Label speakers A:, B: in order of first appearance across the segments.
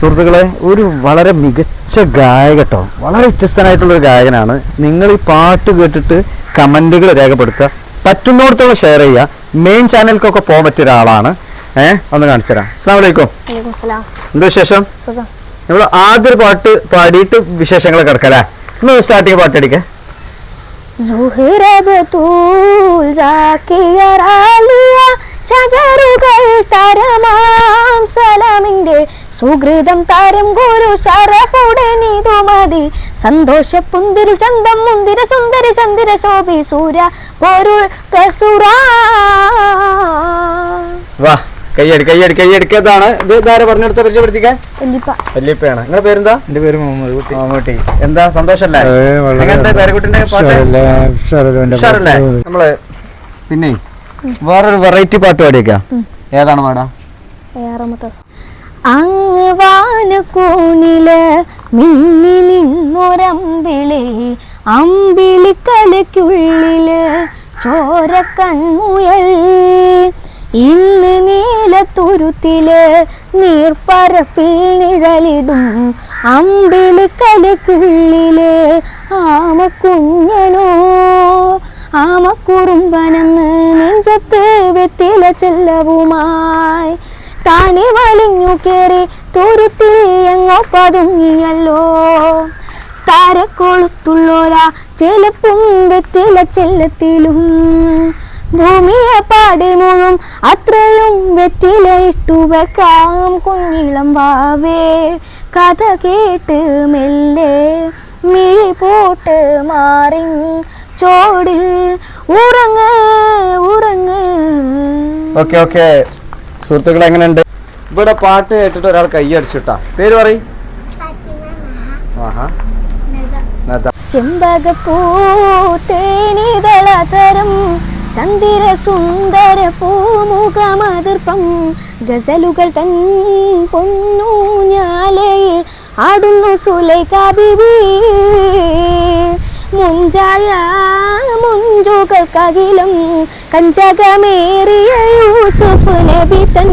A: സുഹൃത്തുക്കളെ ഒരു വളരെ മികച്ച ഗായകട്ടോ വളരെ വ്യത്യസ്തനായിട്ടുള്ളൊരു ഗായകനാണ്. നിങ്ങൾ ഈ പാട്ട് കേട്ടിട്ട് കമന്റുകൾ രേഖപ്പെടുത്തുക. പറ്റുന്നിടത്തോളം ഷെയർ ചെയ്യുക. മെയിൻ ചാനലിലേക്കൊക്കെ പോകാൻ പറ്റിയ ഒരാളാണ്. ഏഹ് ഒന്ന് കാണിച്ചു തരാം. അസ്സാം വലൈക്കും എന്താ വിശേഷം? നമ്മൾ ആദ്യ പാട്ട് പാടിയിട്ട് വിശേഷങ്ങളൊക്കെ കിടക്കല്ലേ ഒന്ന് സ്റ്റാർട്ടിങ് പാട്ട് അടിക്കേ.
B: ജാക്കിയറാലിയ ശജറുകൾ തരമാം സലാമിന്റെ സുഹൃതം താരം ഗുരു ശരഫുടനിതു മതി. സന്തോഷ പുന്തിരു ചന്തം മുന്തിര സുന്ദരി ചന്ദിര ശോഭി സൂര പൊരുൾ കസുറാ
A: വാ കയ്യടി കയ്യടി കയ്യടിക്കതാണ് ഇത് ഇതാരെ പറഞ്ഞെടുത്ത പരിചയപ്പെടുത്തിക്കാൻ? വല്യപ്പയാണ്. നിങ്ങളുടെ പേരെന്താ?
C: എന്റെ പേര് മുഹമ്മദ് കുട്ടി.
A: മമ്മൂട്ടി എന്താ സന്തോഷല്ലേ? നമ്മൾ പിന്നെ വേറൊരു വെറൈറ്റി പാട്ട് പാടിയേക്കാം. ഏതാണ് പാടാ
B: അങ്ങ് വാനക്കൂണിൽ മിന്നി നിന്നൊരമ്പിളി ചോര കൺമുയൽ ഇന്ന് നീലത്തുരുത്തിൽ നീർപ്പരപ്പിൽ നിഴലിടും അമ്പിളിക്കലയ്ക്കുള്ളിൽ ആമക്കുഞ്ഞനോ. ആമക്കുറുമ്പനെന്ന് നെഞ്ചത്ത് വെത്തില ചെല്ലവുമായി താനെ വലിഞ്ഞു കേറി തുരുത്തിൽ എങ്ങോ പതുങ്ങിയല്ലോ. താരക്കൊളുത്തുള്ളോരാ ചെലപ്പും വെത്തില ചെല്ലത്തിലും. ഭൂമിയെ പാടി മുഴും അത്രയും വെറ്റില ഇട്ടു വെക്കാം കുഞ്ഞിളം വാവേ. കഥ കേട്ട് മെല്ലെ മിഴി പോട്ട് മാറി ചോടിൽ ഉറങ്ങ് ഉറങ്ങ്.
A: Okay okay. സുഹൃത്തുക്കൾ എങ്ങനെയുണ്ട്? ഇവിടെ പാട്ട് കേട്ടിട്ട് ഒരാൾ കൈ അടിച്ചിട്ടാ. പേര് പറയും. ആഹാ. നദ.
B: ചെമ്പകപ്പൂ തേനിതളതരം ചന്ദിര സുന്ദര പൂമുഖമതിർപ്പം ഗസലുകൾ തൻ പൊന്നൂഞ്ഞാലയിൽ ആടുന്നു സുലൈഖ ബിബി മുഞ്ചായ മുഞ്ചുകൾക്കകിലും കഞ്ചകമേറിയ യൂസുഫ് നബി തൻ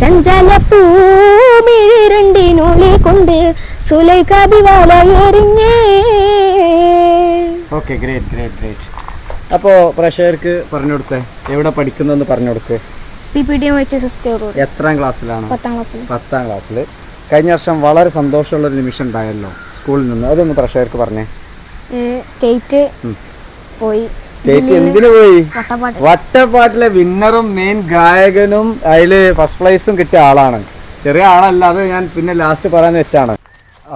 B: ചഞ്ചല പൂമിഴി രണ്ടിനുള്ളിൽ കൊണ്ട് സുലൈഖ ബിവാല എറിഞ്ഞേ.
A: Okay great great great. അപ്പോൾ പ്രേക്ഷകർക്ക് പറഞ്ഞു കൊടുത്തേ എവിടെ പഠിക്കുന്നതെന്ന് പറഞ്ഞു കൊടുക്കേ. എത്രാം ക്ലാസ്സിലാണ്?
B: പത്താം ക്ലാസ്സിൽ.
A: പത്താം ക്ലാസ്സിൽ. കഴിഞ്ഞ വർഷം വളരെ സന്തോഷമുള്ള ഒരു നിമിഷം ഉണ്ടായല്ലോ സ്കൂളിൽ നിന്ന്. അതൊന്ന് പ്രേക്ഷകർക്ക് പറഞ്ഞേ.
B: സ്റ്റേറ്റ് പോയി.
A: സ്റ്റേറ്റ് എന്തിനു പോയി?
B: വട്ടപ്പാട്ട്.
A: വട്ടപ്പാട്ടിലെ വിന്നറും മെയിൻ ഗായകനും അതിൽ ഫസ്റ്റ് പ്രൈസും കിട്ടിയ ആളാണ്. ചെറിയ ആളല്ല അത് ഞാൻ പിന്നെ ലാസ്റ്റ് പറയാന്ന് വെച്ചാണ്.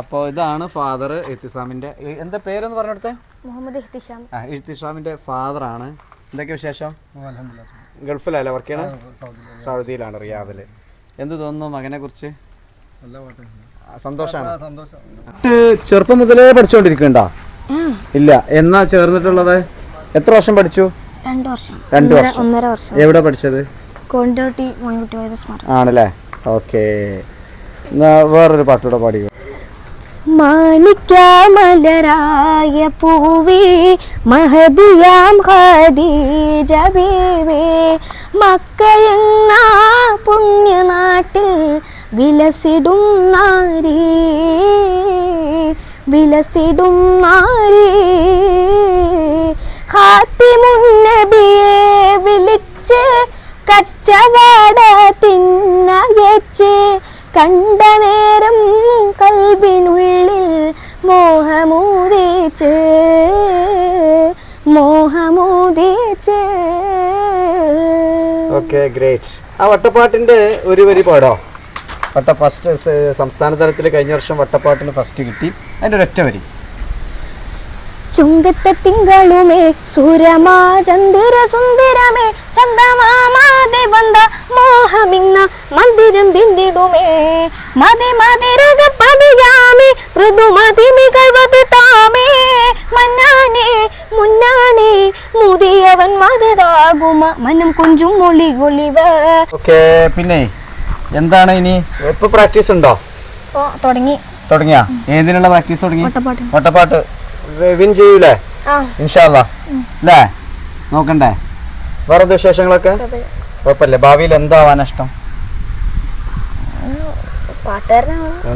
A: അപ്പോൾ ഇതാണ് ഫാദർ എത്തിസാമിന്റെ എന്താ പേരെന്ന് പറഞ്ഞെടുത്തെ
B: മുഹമ്മദ് ഇഹ്തിഷാം
A: ആ ഇഹ്തിഷാമിന്റെ ഫാദർ ആണ്. എന്തൊക്കെ വിശേഷം? ഗൾഫിലല്ലേ വർക്ക് ചെയ്യണം? സൗദിയിലാണ് റിയാദിൽ എന്ത് തോന്നുന്നു മകനെ കുറിച്ച്? സന്തോഷമാണ് ചെറുപ്പം മുതലേ പഠിച്ചുകൊണ്ടിരിക്കണ്ടോ ഇല്ല എന്നാ ചേർന്നിട്ടുള്ളത്? എത്ര വർഷം പഠിച്ചു?
B: രണ്ട് വർഷം.
A: രണ്ട് വർഷം.
B: ഒന്നര വർഷം.
A: എവിടെ പഠിച്ചത്? ആണല്ലേ? ഓക്കെ. വേറൊരു പാട്ടൂടെ പാടിക്കോ.
B: മാണിക്യമലരായ പൂവേ മഹദിയാം ഖദീജ ബീവേ മക്കയെന്ന പുണ്യനാട്ടിൽ വിലസിടും നാരി. വിലസിടും നാരി. ഹാത്തിമുന്നബിയെ വിളിച്ച് കച്ചവാട തിന്നയച്ച് കണ്ട നേരം മോഹമൂതിച്ച് മോഹമൂതിച്ച്
A: ഓക്കെ ഗ്രേറ്റ് ആ വട്ടപ്പാട്ടിന്റെ ഒരു വരി പാടോ? വട്ട ഫസ്റ്റ് സംസ്ഥാന തലത്തിൽ കഴിഞ്ഞ വർഷം വട്ടപ്പാട്ടിന് ഫസ്റ്റ് കിട്ടി. അതിന്റെ ഒരൊറ്റ വരി.
B: ചുങ്കത്തെ തിങ്കളുമേ സൂരമാ ചന്ദ്ര സുന്ദരമേ ചന്ദമാമാതെ വന്ന മോഹമിന്ന മന്ദിരം ബിന്ദിടുമേ മതി മതിരക പതിയാമേ മൃദുമതി മികൾവത് താമേ. മന്നാനെ മുന്നാനെ മുതിയവൻ മതതാകുമ മനം കൊഞ്ചും മൊളി കൊളിവ
A: ഓക്കെ പിന്നെ എന്താണ് ഇനി? എപ്പോ പ്രാക്ടീസ് ഉണ്ടോ?
B: തുടങ്ങി.
A: തുടങ്ങിയാ? ഏതിനുള്ള പ്രാക്ടീസ് തുടങ്ങി? ഒട്ടപ്പാട്ട് വിൻ ചെയ്യൂലേ? ഇൻഷാല്ല അല്ലേ നോക്കണ്ടേ? വേറെ എന്ത് വിശേഷങ്ങളൊക്കെ കുഴപ്പമില്ല. ഭാവിയിൽ എന്താവാൻ ഇഷ്ടം?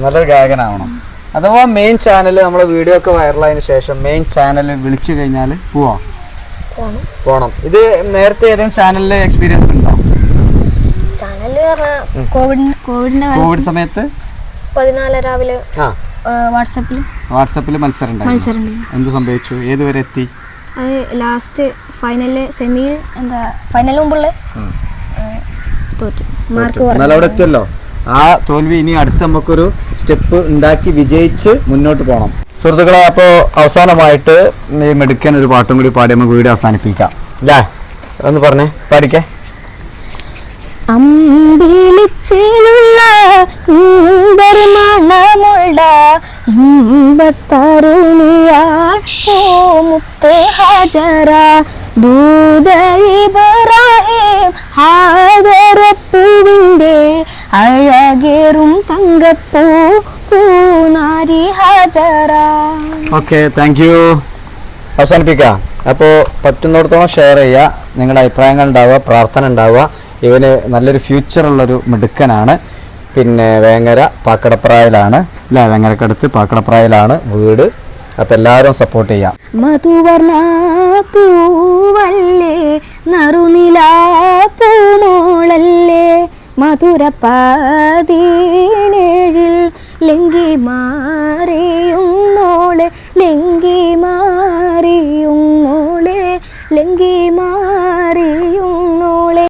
A: നല്ലൊരു ഗായകനാവണം. അഥവാ മെയിൻ ചാനൽ നമ്മളെ വീഡിയോ ഒക്കെ വൈറലായതിനു ശേഷം മെയിൻ ചാനൽ വിളിച്ചു കഴിഞ്ഞാൽ പോവാം.
B: പോണം.
A: ഇത് നേരത്തെ ഏതെങ്കിലും ചാനലിൽ എക്സ്പീരിയൻസ് ഉണ്ടോ?
B: കോവിഡ്
A: കോവിഡ് സമയത്ത്?
B: പതിനാല് രാവിലെ
A: ആ.
B: വാട്സാപ്പിൽ
A: വാട്സാപ്പിൽ മത്സരം. എന്ത് സംഭവിച്ചു? ഏതുവരെ എത്തി?
B: അത് ലാസ്റ്റ് ഫൈനൽ സെമിയിൽ എന്താ ഫൈനലിന് മുമ്പുള്ള തോറ്റു. മാർക്ക്
A: എന്നാൽ അവിടെ എത്തിയല്ലോ. ആ തോൽവി ഇനി അടുത്ത് നമുക്കൊരു സ്റ്റെപ്പ് ഉണ്ടാക്കി വിജയിച്ച് മുന്നോട്ട് പോകണം സുഹൃത്തുക്കളെ അപ്പോൾ അവസാനമായിട്ട് മെടുക്കാൻ ഒരു പാട്ടും കൂടി പാടി നമുക്ക് വീഡിയോ അവസാനിപ്പിക്കാം. അല്ലേ ഒന്ന് പറഞ്ഞേ പാടിക്കേ.
B: അമ്പിളിച്ചിലുള്ള അഴകേറും തങ്കപ്പൂ പൂനാരി ഹജറ
A: ഓക്കെ താങ്ക് യു അവസാനിപ്പിക്കാം. അപ്പോ പറ്റുന്നിടത്തോളം ഷെയർ ചെയ്യുക. നിങ്ങളുടെ അഭിപ്രായങ്ങൾ ഉണ്ടാവുക പ്രാർത്ഥന ഉണ്ടാവുക. ഇവന് നല്ലൊരു ഫ്യൂച്ചറുള്ളൊരു മിടുക്കനാണ്. പിന്നെ വേങ്ങര പാക്കടപ്രായലാണ്. ഇല്ല വേങ്ങരക്കടുത്ത് പാക്കടപ്രായലാണ് വീട്. അപ്പം എല്ലാവരും സപ്പോർട്ട് ചെയ്യാം.
B: മധുവർണ പൂവല്ലേ നറുനില പൂമോളല്ലേ മധുരപ്പതിനേഴിൽ ലെങ്കി മാറിയുന്നോളെ ലെങ്കി മാറിയുന്നോളെ ലെങ്കി